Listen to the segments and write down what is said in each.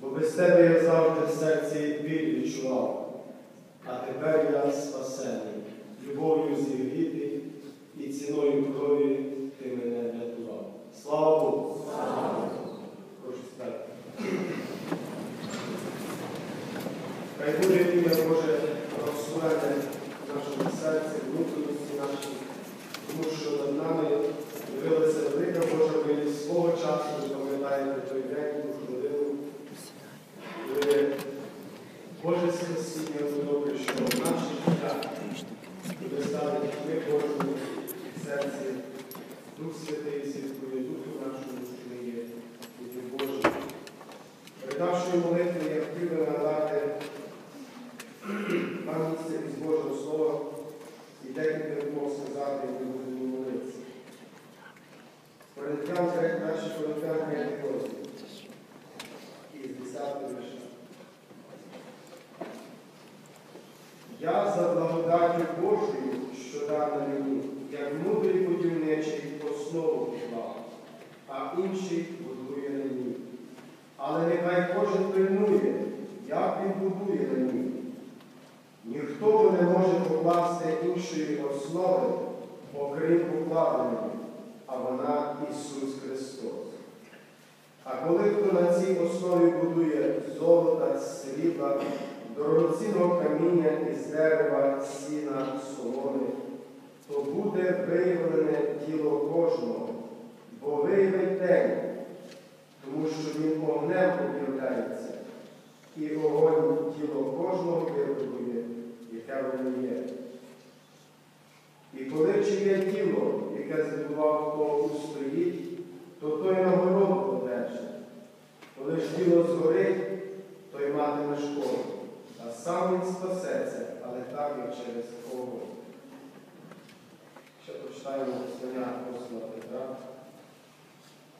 бо без тебе я завжди в серці біль відчував, а тепер я спасений, любов'ю зігрітий і ціною крові. Інший будує на ній. Але нехай кожен пильнує, як він будує на ній. Ніхто не може покласти іншої основи, окрім покладеної, а вона Ісус Христос. А коли хто на цій основі будує золота, срібла, дорогоцінного каміння із дерева, сіна, соломи, то буде виявлене тіло кожного, бо виявить день, тому що він огнем об'являється, і огонь тіло кожного випробує, яке воно є. І коли чиє тіло, яке збудував хто устоїть, то той нагороду одержить. Коли ж тіло згорить, той матиме шкоду, а сам він спасеться, але так як через огонь. Ще прочитаємо послання апостола Петра, перший Петра і другого розділу. Шостий і сьомий вірш.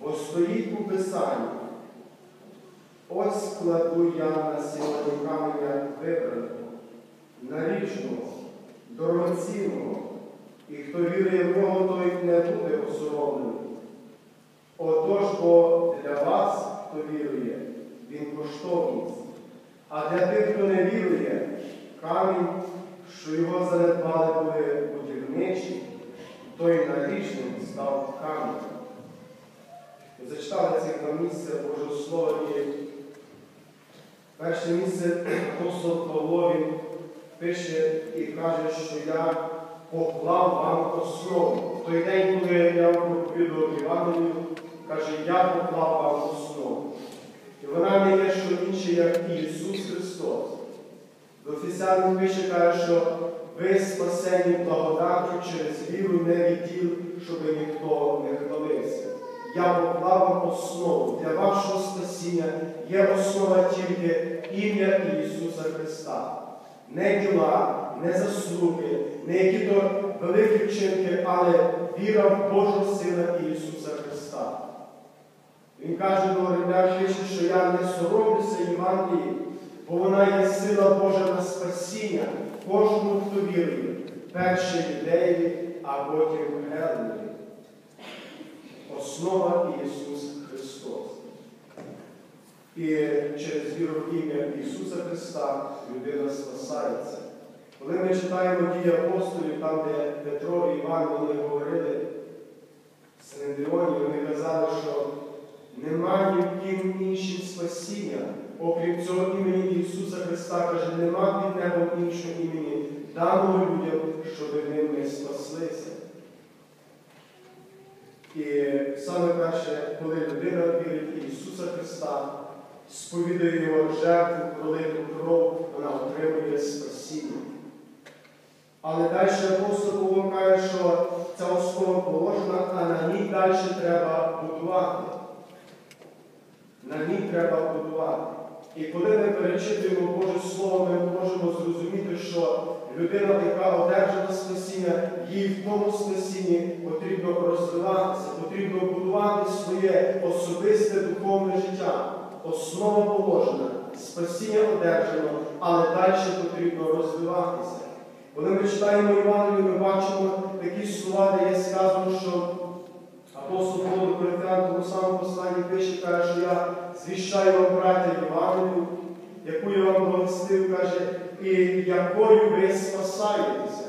Бо стоїть у Писанні, ось кладу я на сьогодні каменя вибраного, нарічного, дорогоцінного, і хто вірує в не буде осоромлений. Отож, бо для вас, хто вірує, він коштовність, а для тих, хто не вірує, камінь, що його занедбали були будівничі, той нарічним став камінь. Зачитали ці два місця Божого Слова перше місце апостол Павло пише і каже, що я поклав вам основу. В той день, коли я проповідував Івангелію, каже, я поклав вам основу. І вона не є що інше, як Ісус Христос. До Офіціально пише, каже, що ви спасені благодаттю через віру не відділ, щоб ніхто не хвалився. Я поклав вам основу для вашого спасіння є основа тільки ім'я Ісуса Христа. Не діла, не заслуги, не які то великі вчинки, але віра в Божого Сина Ісуса Христа. Він каже до Римлян, пише, що я не соромлюся Євангелії, бо вона є сила Божа на спасіння кожному, хто вірує, перше юдеї, а потім Гелові. Основа Ісус Христос. І через віру в ім'я Ісуса Христа людина спасається. Коли ми читаємо дії апостолів, там, де Петро і Іван вони говорили в вони казали, що нема ні в іншим спасіння, окрім цього імені Ісуса Христа, каже, нема під небом іншого імені, даного людям, щоб ним не спаслися. І саме перше, коли людина вірить в Ісуса Христа, сповідує Його жертву, пролиту кров, вона отримує спасіння. Але далі апостол Павло каже, що ця основа положена, а на ній далі треба будувати на ній треба будувати. І коли ми перечитуємо Боже Слово, ми можемо зрозуміти, що людина, яка одержала спасіння, їй в тому спасінні потрібно розвиватися, потрібно будувати своє особисте духовне життя. Основа положена, спасіння одержано, але далі потрібно розвиватися. Коли ми читаємо Івангелію, ми бачимо такі слова, де є сказано, що апостол Павло Коринфян тому самому читаю вам, браття Євангелію, яку я вам благостив, каже, і якою ви спасаєтеся.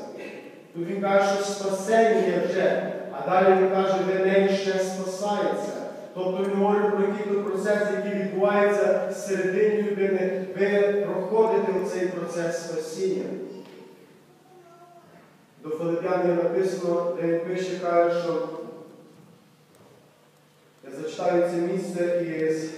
Тут він каже, що спасення вже, а далі він каже, ви неї ще спасається. Тобто він говорить про якийсь процес, який відбувається всередині людини, ви проходите в цей процес спасіння. До Филип'ян написано, де він пише, каже, що я зачитаю це місце із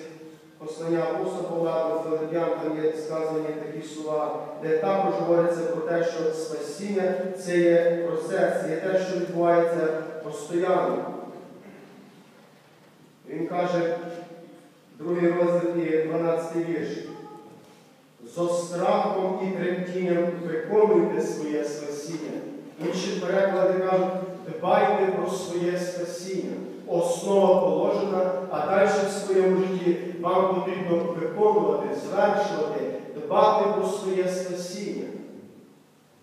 послання апостола Павла до Филип'ян, там є сказані такі слова, де також говориться про те, що спасіння це є процес, є те, що відбувається постійно. Він каже, другий розділ і 12 вірш. Зо страхом і тремтінням виконуйте своє спасіння. Інші переклади кажуть, дбайте про своє спасіння. Основа положена, а далі в своєму житті вам потрібно виконувати, звершувати, дбати про своє спасіння.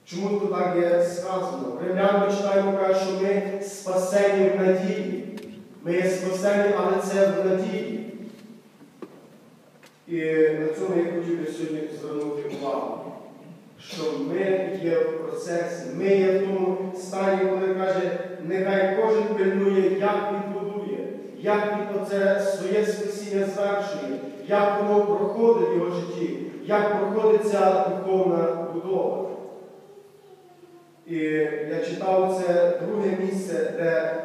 Чому тут так є сказано? Римлян ми читаємо, каже, що ми спасені в надії. Ми є спасені, але це в надії. І на цьому я хотів би сьогодні звернути увагу, що ми є в процесі, ми є в тому стані, коли каже, нехай кожен пильнує, як він будує, як він оце своє спасіння звершує, як воно проходить в його житті, як проходить ця духовна будова. І я читав це друге місце, де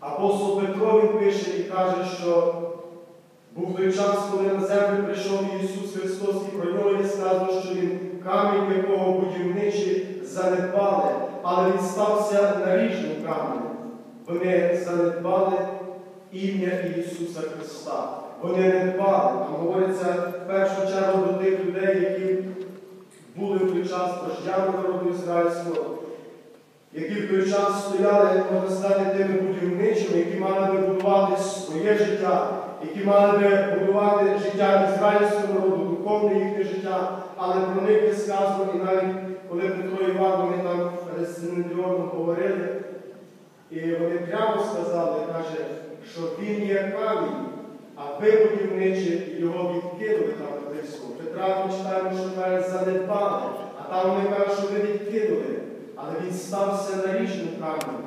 апостол Петро він пише і каже, що був той час, коли на землю прийшов Ісус Христос, і про нього є сказано, що Він камінь, якого будівничі занедбали, але він стався наріжним каменем. Вони занедбали ім'я Ісуса Христа. Вони не дбали. Там говориться в першу чергу до тих людей, які були в той час вождями народу ізраїльського, які в той час стояли, можна сказати, тими будівничими, які мали би будувати своє життя, які мали би будувати життя ізраїльського народу, духовне їхнє життя, але про них є сказано, і навіть коли Петро Іван, вони там Синедріоном говорили, і вони прямо сказали, каже, що він є камінь, а ви будівничі його відкинули там написано. Петра ми читаємо, що каже, занедбали, а там вони кажуть, що ви відкинули, але він стався наріжним каменем.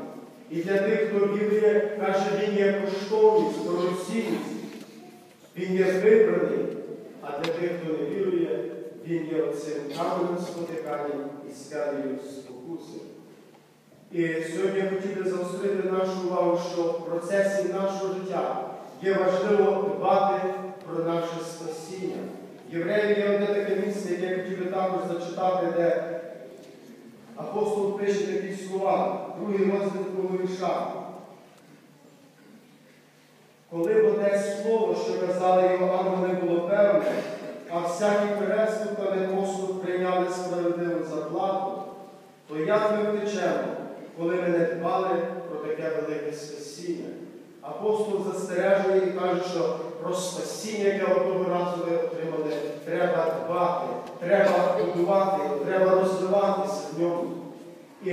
І для тих, хто вірує, каже, він є коштовність, дорогоцінність. Він є вибраний, а для тих, хто не вірує, він є оцим каменем спотиканням і скелею спокуси. І сьогодні я хотів би заострити нашу увагу, що в процесі нашого життя є важливо дбати про наше спасіння. Євреїв є одне таке місце, яке я хотів би також зачитати, де апостол пише такі слова, другий розділ вірша. Коли б те слово, що казали Йоанну, не було певне, а всякий переступ та непослух прийняли справедливу зарплату, то як ми втечемо, коли ми не дбали про таке велике спасіння? Апостол застережує і каже, що про спасіння, яке одного разу ви отримали, треба дбати, треба будувати, треба розвиватися ньому. І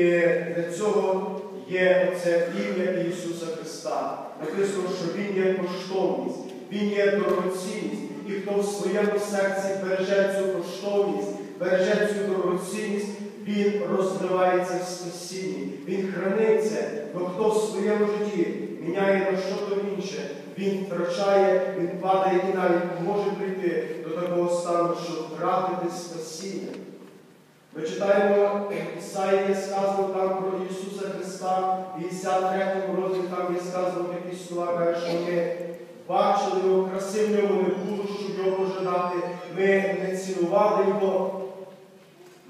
для цього є оце ім'я Ісуса Христа. Написано, що Він є коштовність, Він є дорогоцінність. І хто в своєму серці береже цю коштовність, береже цю дорогоцінність, він розвивається в спасінні, він храниться, бо хто в своєму житті міняє на щось інше, він втрачає, він падає і навіть може прийти до такого стану, щоб втратити спасіння. Ми читаємо Ісаїї сказано там про Ісуса Христа, в 53 розділі там є сказано такі слова, що ми бачили його, краси в не було, щоб його пожидати. Ми не цінували його,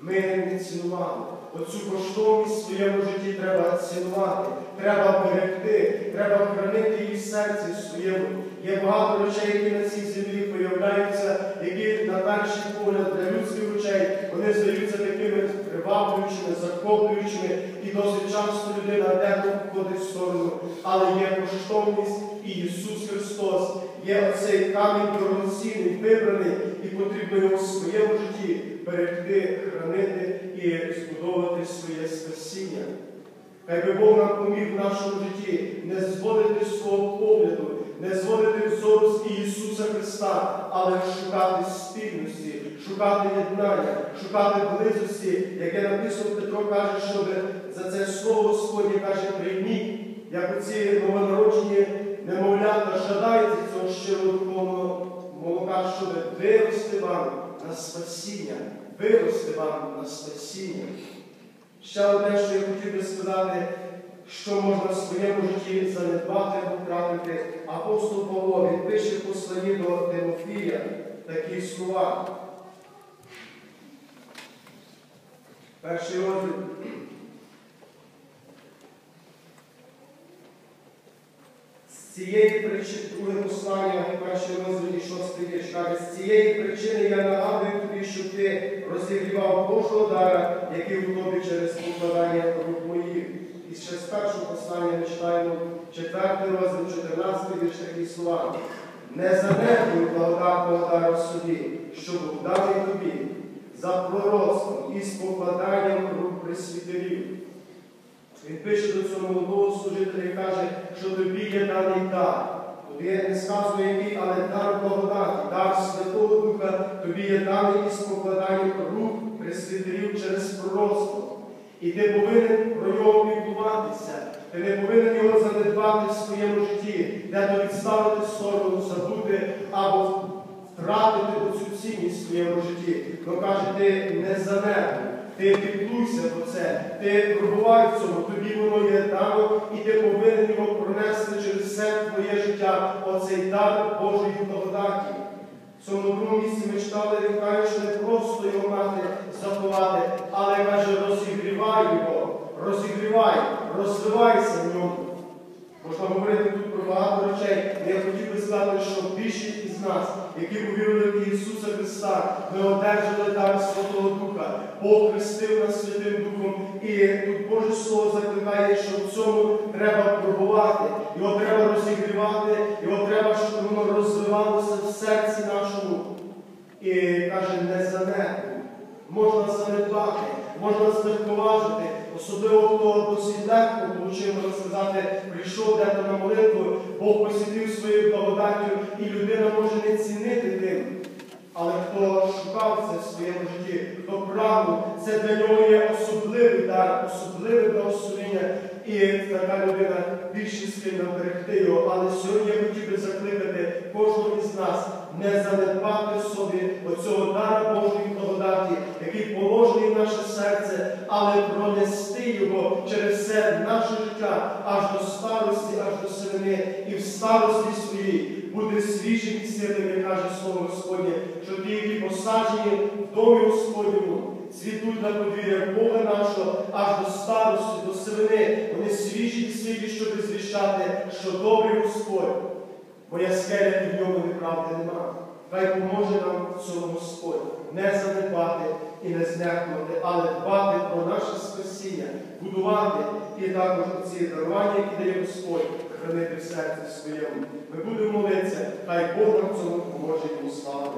ми не цінували. Оцю коштовність в своєму житті треба цінувати, треба берегти, треба хранити її в серці своєму. Є багато речей, які на цій землі появляються, які на перший погляд для людських очей вони здаються такими приваблюючими, захоплюючими, і досить часто людина дехто входить в сторону. Але є коштовність і Ісус Христос, є оцей камінь дорогоцінний, вибраний, і потрібно його в своєму житті берегти, хранити і збудовувати своє спасіння. Хай би Бог нам поміг в нашому житті не зводити свого погляду не зводити взору Ісуса Христа, але шукати спільності, шукати єднання, шукати близості, яке написано Петро каже, щоб за це слово Господнє каже, прийміть, як оці новонароджені немовлята жадають цього духовного молока, щоб вирости вам на спасіння, вирости вам на спасіння. Ще одне, що я хотів би сказати, що можна в своєму житті занедбати, втратити. Апостол Павло він пише в посланні до Тимофія такі слова. Перший розділ. З цієї причини, друге послання, перший розділ шостий вірш, каже, з цієї причини я нагадую тобі, щоб ти розігрівав Божого дара, який у тобі через покладання рук моїх. І ще з першого послання ми читаємо четвертий розділ, 14 вірш такі слова. Не занедбуй благодатного дару в собі, що був тобі, за пророцтвом і з покладанням рук присвітерів. Він пише до цього молодого служителя і каже, що тобі є даний дар. Тобі не сказує який, але дар благодаті, дар Святого Духа, тобі є даний із покладанням рук присвітерів через пророцтво. І ти повинен про нього піклуватися. Ти не повинен його занедбати в своєму житті, де то відставити сторону, забути або втратити оцю цінність в своєму житті. Ну каже, ти не занедбуй, ти піклуйся про це, ти пробувай в цьому, тобі воно є дано, і ти повинен його пронести через все твоє життя, оцей дар Божої благодаті. В цьому другому місці ми читали, він каже, що не просто його мати заховати, але каже, розігрівай його, розігрівай, розвивайся в ньому. Можна говорити тут про багато речей, але я хотів би сказати, що більшість нас, які повірили в Ісуса Христа, ми одержали дар Святого Духа, Бог хрестив нас Святим Духом, і тут Боже Слово закликає, що в цьому треба пробувати, його треба розігрівати, його треба, щоб воно розвивалося в серці нашому. І каже, не занедбуй. Можна занедбати, можна злегковажити, особливо хто досить легко можна сказати, прийшов дето на молитву, Бог посітив своєю благодаттю, і людина може не цінити тим. Але хто шукав це в своєму житті, хто прагнув, це для нього є особливий дар, особливе благословення. І така людина більше схильна берегти його. Але сьогодні я хотів би закликати кожного із нас не занедбати собі оцього дара наше серце, але пронести його через все наше життя аж до старості, аж до сивини, і в старості своїй бути свіжим і сильним, як каже Слово Господнє, що ті, які посаджені в домі Господньому, цвітуть на подвір'я Бога нашого аж до старості, до сивини. Вони свіжі і сильні, щоб звіщати, що добрий Господь. Моя скеля і в ньому неправди нема. Хай поможе нам в цьому Господь не занедбати і не знехнути, але дбати про наше спасіння, будувати і також ці дарування, які дає Господь, хранити в серці своєму. Ми будемо молитися, хай Бог нам цьому поможе йому слава.